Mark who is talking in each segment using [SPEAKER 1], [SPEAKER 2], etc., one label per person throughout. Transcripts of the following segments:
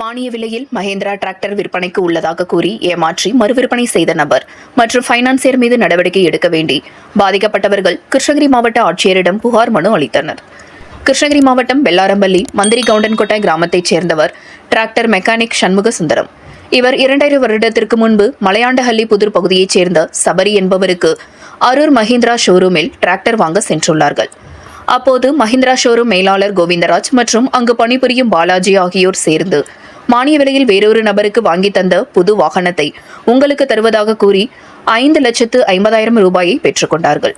[SPEAKER 1] மானிய விலையில் மஹேந்திரா டிராக்டர் விற்பனைக்கு உள்ளதாக கூறி ஏமாற்றி மறுவிற்பனை செய்த நபர் மற்றும் பைனான்சியர் மீது நடவடிக்கை எடுக்க வேண்டி பாதிக்கப்பட்டவர்கள் கிருஷ்ணகிரி மாவட்ட ஆட்சியரிடம் புகார் மனு அளித்தனர். கிருஷ்ணகிரி மாவட்டம் பெல்லாரம்பள்ளி மந்திரி கவுண்டன்கோட்டை கிராமத்தைச் சேர்ந்தவர் டிராக்டர் மெக்கானிக் சண்முக சுந்தரம். இவர் இரண்டாயிரம் வருடத்திற்கு முன்பு மலையாண்டஹள்ளி புதூர் பகுதியைச் சேர்ந்த சபரி என்பவருக்கு அரூர் மஹிந்திரா ஷோரூமில் டிராக்டர் வாங்க சென்றுள்ளார்கள். அப்போது மஹிந்திரா ஷோரூம் மேலாளர் கோவிந்தராஜ் மற்றும் அங்கு பணிபுரியும் பாலாஜி ஆகியோர் சேர்ந்து மானிய விலையில் வேறொரு நபருக்கு வாங்கி தந்த புது வாகனத்தை உங்களுக்கு தருவதாக கூறி ஐந்து லட்சத்து ஐம்பதாயிரம் ரூபாயை பெற்றுக்கொண்டார்கள்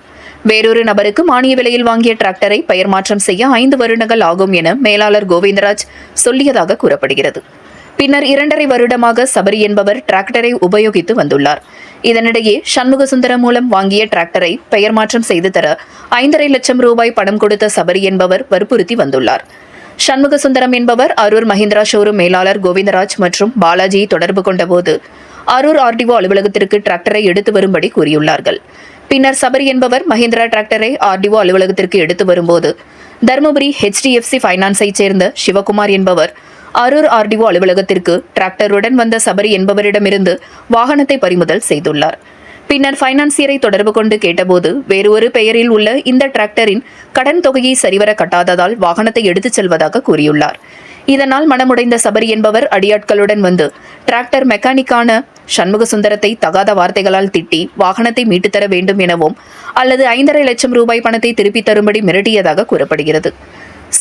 [SPEAKER 1] வேறொரு நபருக்கு மானிய விலையில் வாங்கிய டிராக்டரை பெயர் மாற்றம் செய்ய ஐந்து வருடங்கள் ஆகும் என மேலாளர் கோவிந்தராஜ் சொல்லியதாக கூறப்படுகிறது. பின்னர் இரண்டரை வருடமாக சபரி என்பவர் டிராக்டரை உபயோகித்து வந்துள்ளார். இதனிடையே சண்முக சுந்தரம் மூலம் வாங்கிய டிராக்டரை பெயர் மாற்றம் செய்து தர ஐந்தரை லட்சம் ரூபாய் பணம் கொடுத்த சபரி என்பவர் வற்புறுத்தி வந்துள்ளார். சண்முகசுந்தரம் என்பவர் அரூர் மஹிந்திரா ஷோரூம் மேலாளர் கோவிந்தராஜ் மற்றும் பாலாஜியை தொடர்பு கொண்டபோது அரூர் ஆர்டிஓ அலுவலகத்திற்கு டிராக்டரை எடுத்து வரும்படி கூறியுள்ளார்கள். பின்னர் சபரி என்பவர் மஹிந்திரா டிராக்டரை ஆர்டிஓ அலுவலகத்திற்கு எடுத்து வரும்போது தருமபுரி ஹெச்டிஎஃப்சி ஃபைனான்ஸைச் சேர்ந்த சிவகுமார் என்பவர் அரூர் ஆர்டிஓ அலுவலகத்திற்கு டிராக்டருடன் வந்த சபரி என்பவரிடமிருந்து வாகனத்தை பறிமுதல் செய்துள்ளார். பின்னர் ஃபைனான்சியரை தொடர்பு கொண்டு கேட்டபோது வேறு ஒரு பெயரில் உள்ள இந்த டிராக்டரின் கடன் தொகையை சரிவர கட்டாததால் வாகனத்தை எடுத்துச் செல்வதாக கூறியுள்ளார். இதனால் மனமுடைந்த சபரி என்பவர் அடியாட்களுடன் வந்து டிராக்டர் மெக்கானிக்கான சண்முக சுந்தரத்தை தகாத வார்த்தைகளால் திட்டி வாகனத்தை மீட்டுத் தர வேண்டும் எனவும் அல்லது ஐந்தரை லட்சம் ரூபாய் பணத்தை திருப்பித் தரும்படி மிரட்டியதாக கூறப்படுகிறது.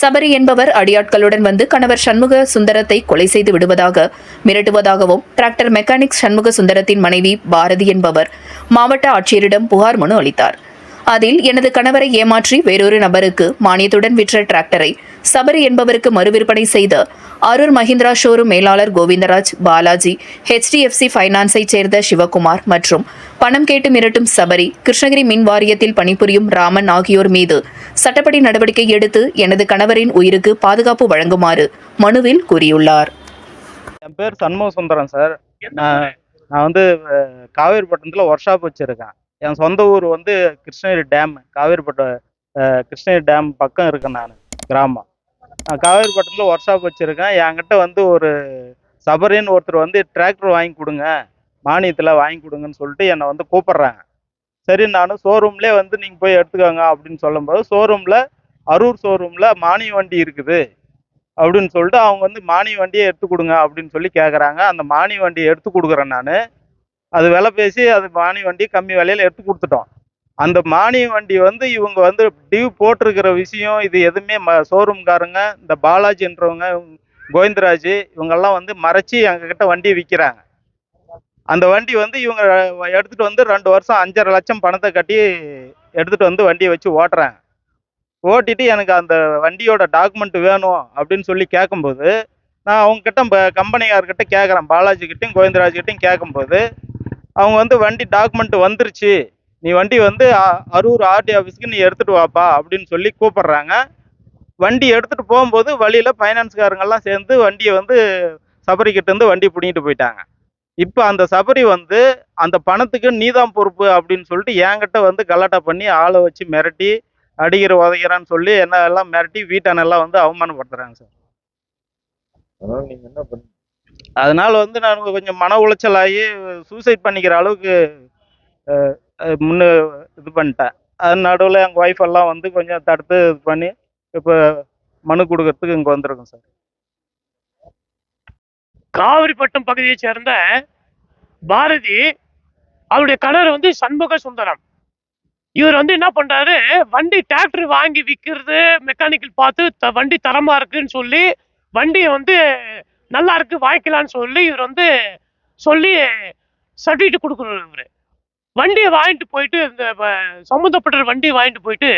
[SPEAKER 1] சபரி என்பவர் அடியாட்களுடன் வந்து கணவர் சண்முக சுந்தரத்தை கொலை செய்து விடுவதாக மிரட்டுவதாகவும் டிராக்டர் மெக்கானிக் சண்முக சுந்தரத்தின் மனைவி பாரதி என்பவர் மாவட்ட ஆட்சியரிடம் புகார் மனு அளித்தார். அதில் எனது கணவரை ஏமாற்றி வேறொரு நபருக்கு மானியத்துடன் விற்ற டிராக்டரை சபரி என்பவருக்கு மறுவிற்பனை செய்த அரூர் மஹிந்திரா ஷோரூம் மேலாளர் கோவிந்தராஜ் பாலாஜி ஹெச்டிஎஃப்சி ஃபைனான்ஸைச் சேர்ந்த சிவகுமார் மற்றும் பணம் கேட்டு மிரட்டும் சபரி கிருஷ்ணகிரி மின் வாரியத்தில் பணிபுரியும் ராமன் ஆகியோர் மீது சட்டப்படி நடவடிக்கை எடுத்து எனது கணவரின் உயிருக்கு பாதுகாப்பு வழங்குமாறு மனுவில் கூறியுள்ளார்.
[SPEAKER 2] என் பேர் சண்முக சுந்தரம் சார். நான் நான் வந்து காவேரி காவேரிப்பட்டினத்தில் ஒர்க் ஷாப் வச்சுருக்கேன். என் சொந்த ஊர் வந்து கிருஷ்ணகிரி டேம் காவேரிப்பட்டம் கிருஷ்ணகிரி டேம் பக்கம் இருக்கேன் நான் கிராமம். நான் காவேரிப்பட்டினத்தில் ஒர்க் ஷாப் வச்சுருக்கேன். என்கிட்ட வந்து ஒரு சபரின்னு ஒருத்தர் வந்து டிராக்டர் வாங்கி கொடுங்க மானியத்தில் வாங்கி கொடுங்கன்னு சொல்லிட்டு என்னை வந்து கூப்பிட்றாங்க. சரி நானும் ஷோரூம்லேயே வந்து நீங்கள் போய் எடுத்துக்கோங்க அப்படின்னு சொல்லும்போது ஷோரூமில் அரூர் ஷோரூமில் மானிய வண்டி இருக்குது அப்படின்னு சொல்லிட்டு அவங்க வந்து மானிய வண்டியை எடுத்து கொடுங்க அப்படின்னு சொல்லி கேட்குறாங்க அந்த மானிய வண்டியை எடுத்து கொடுக்குறேன் நான். அது விலை பேசி அது மானிய வண்டி கம்மி விலையில எடுத்து கொடுத்துட்டோம். அந்த மானிய வண்டி வந்து இவங்க வந்து டியூ போட்டிருக்கிற விஷயம் இது எதுவுமே ம ஷோரூம்காரங்க இந்த பாலாஜின்றவங்க கோவிந்தராஜ் இவங்கெல்லாம் வந்து மறைச்சி எங்ககிட்ட வண்டியை விற்கிறாங்க அந்த வண்டி வந்து இவங்க எடுத்துகிட்டு வந்து ரெண்டு வருஷம் அஞ்சரை லட்சம் பணத்தை கட்டி எடுத்துகிட்டு வந்து வண்டியை வச்சு ஓட்டுறாங்க. ஓட்டிட்டு எனக்கு அந்த வண்டியோட டாக்குமெண்ட் வேணும் அப்படின்னு சொல்லி கேட்கும்போது நான் அவங்கக்கிட்ட கம்பெனிக்காரர்கிட்ட கேட்குறேன் பாலாஜிக்கிட்டையும் கோவிந்தராஜ்கிட்டையும் கோவிந்தராஜ் கேட்கும்போது அவங்க வந்து வண்டி டாக்குமெண்ட் வந்துருச்சு. நீ வண்டி வந்து அ- அரூர் ஆர்டி ஆஃபீஸ்க்கு நீ எடுத்துகிட்டு வாப்பா அப்படின்னு சொல்லி கூப்பிட்றாங்க. வண்டி எடுத்துட்டு போகும்போது வழியில் ஃபைனான்ஸ்காரங்கெல்லாம் சேர்ந்து வண்டியை வந்து சபரி கிட்டேருந்து வண்டி பிடிங்கிட்டு போயிட்டாங்க. இப்போ அந்த சபரி வந்து அந்த பணத்துக்கு நீதான் பொறுப்பு அப்படின்னு சொல்லிட்டு என்கிட்ட வந்து கலாட்டா பண்ணி ஆளை வச்சு மிரட்டி அடிக்கிற உதைக்கிறான்னு சொல்லி என்ன எல்லாம் மிரட்டி வீட்டானெல்லாம் வந்து அவமானப்படுத்துறாங்க சார்.
[SPEAKER 3] அதனால நீங்கள் என்ன பண்ணுங்க?
[SPEAKER 2] அதனால் வந்து நான் கொஞ்சம் மன உளைச்சல் ஆகி சூசைட் பண்ணிக்கிற அளவுக்கு முன்னே இது பண்ணிட்டேன். அது நடுவில் எங்கள் ஒய்ஃப் எல்லாம் வந்து கொஞ்சம் தடுத்து இது பண்ணி இப்போ மனு கொடுக்கறதுக்கு இங்கே வந்திருக்கோம் சார்.
[SPEAKER 4] காவிரிப்பட்டம் பகுதியைச் சேர்ந்த பாரதி அவருடைய கணவர் வந்து சண்முக சுந்தரம். இவர் வந்து என்ன பண்றாரு வண்டி டிராக்டர் வாங்கி விற்கிறது மெக்கானிக்கல் பார்த்து த- வண்டி தரமா இருக்குன்னு சொல்லி வண்டியை வந்து நல்லா இருக்கு வாங்கிக்கலான்னு சொல்லி இவர் வந்து சொல்லி சர்டிஃபிகேட் கொடுக்குறாரு இவர். வண்டியை வாங்கிட்டு போயிட்டு இந்த சம்மந்தப்பட்ட வண்டியை வாங்கிட்டு போயிட்டு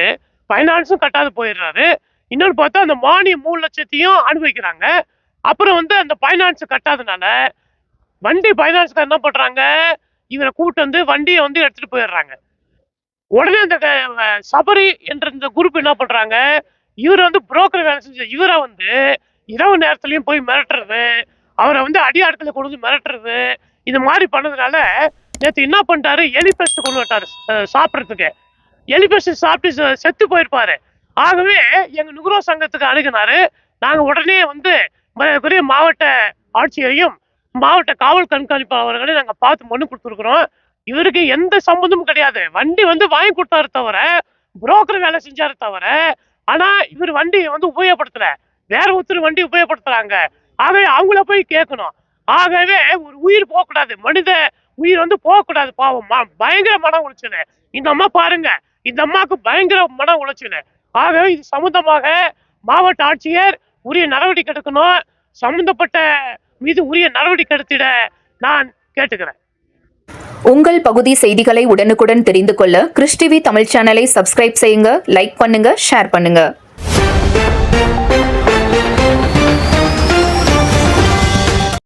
[SPEAKER 4] ஃபைனான்ஸும் கட்டாது போயிடுறாரு. இன்னொன்று பார்த்தா அந்த மானியம் மூணு லட்சத்தையும் அனுபவிக்கிறாங்க. அப்புறம் வந்து அந்த ஃபைனான்ஸ் கட்டாதனால வண்டி ஃபைனான்ஸ்கார் என்ன பண்ணுறாங்க இவரை கூட்டு வந்து வண்டியை வந்து எடுத்துகிட்டு போயிடுறாங்க. உடனே அந்த சபரி என்ற இந்த குரூப் என்ன பண்ணுறாங்க இவர் வந்து புரோக்கர் வேலை செஞ்ச இவரை வந்து இரவு நேரத்துலையும் போய் மிரட்டுறது அவரை வந்து அடியாட்களை கொண்டு வந்து மிரட்டுறது இது மாதிரி பண்ணதுனால நேற்று என்ன பண்ணிட்டாரு? எலி பெஸ்ட் கொண்டு வட்டாரு சாப்பிட்றதுக்கு. எலி பெஸ்ட் சாப்பிட்டு செ- செத்து போயிருப்பாரு. ஆகவே எங்க நுகர்வோர் சங்கத்துக்கு அணுகினாரு. நாங்க உடனே வந்து மரியாதைக்குரிய மாவட்ட ஆட்சியரையும் மாவட்ட காவல் கண்காணிப்பாளர்களையும் நாங்க பார்த்து மனு கொடுத்துருக்குறோம். இவருக்கு எந்த சம்மந்தமும் கிடையாது. வண்டி வந்து வாங்கி கொடுத்தாரு தவிர புரோக்கர் வேலை செஞ்சாரு தவிர ஆனா இவர் வண்டியை வந்து உபயோகப்படுத்தலை. வேற ஒருத்தர் வண்டி உபயோகப்படுத்துறாங்க. ஆகவே அவங்கள போய் கேட்கணும். ஆகவே ஒரு உயிர் போகக்கூடாது. மனித உயிர் வந்து போகக்கூடாது பாவம். பயங்கர மன உளைச்சல். இந்த அம்மா பாருங்க. இந்த அம்மாவுக்கு பயங்கர மன உளைச்சல். ஆகவே இது சம்பந்தமாக மாவட்ட ஆட்சியர் உரிய நடவடிக்கை எடுக்கணும். சம்பந்தப்பட்ட மீது உரிய நடவடிக்கை எடுத்திட நான் கேட்டுக்கிறேன்.
[SPEAKER 1] உங்கள் பகுதி செய்திகளை உடனுக்குடன் தெரிந்து கொள்ள கிறிஸ்டிவி தமிழ் சேனலை சப்ஸ்கிரைப் செய்யுங்க லைக் பண்ணுங்க ஷேர் பண்ணுங்க.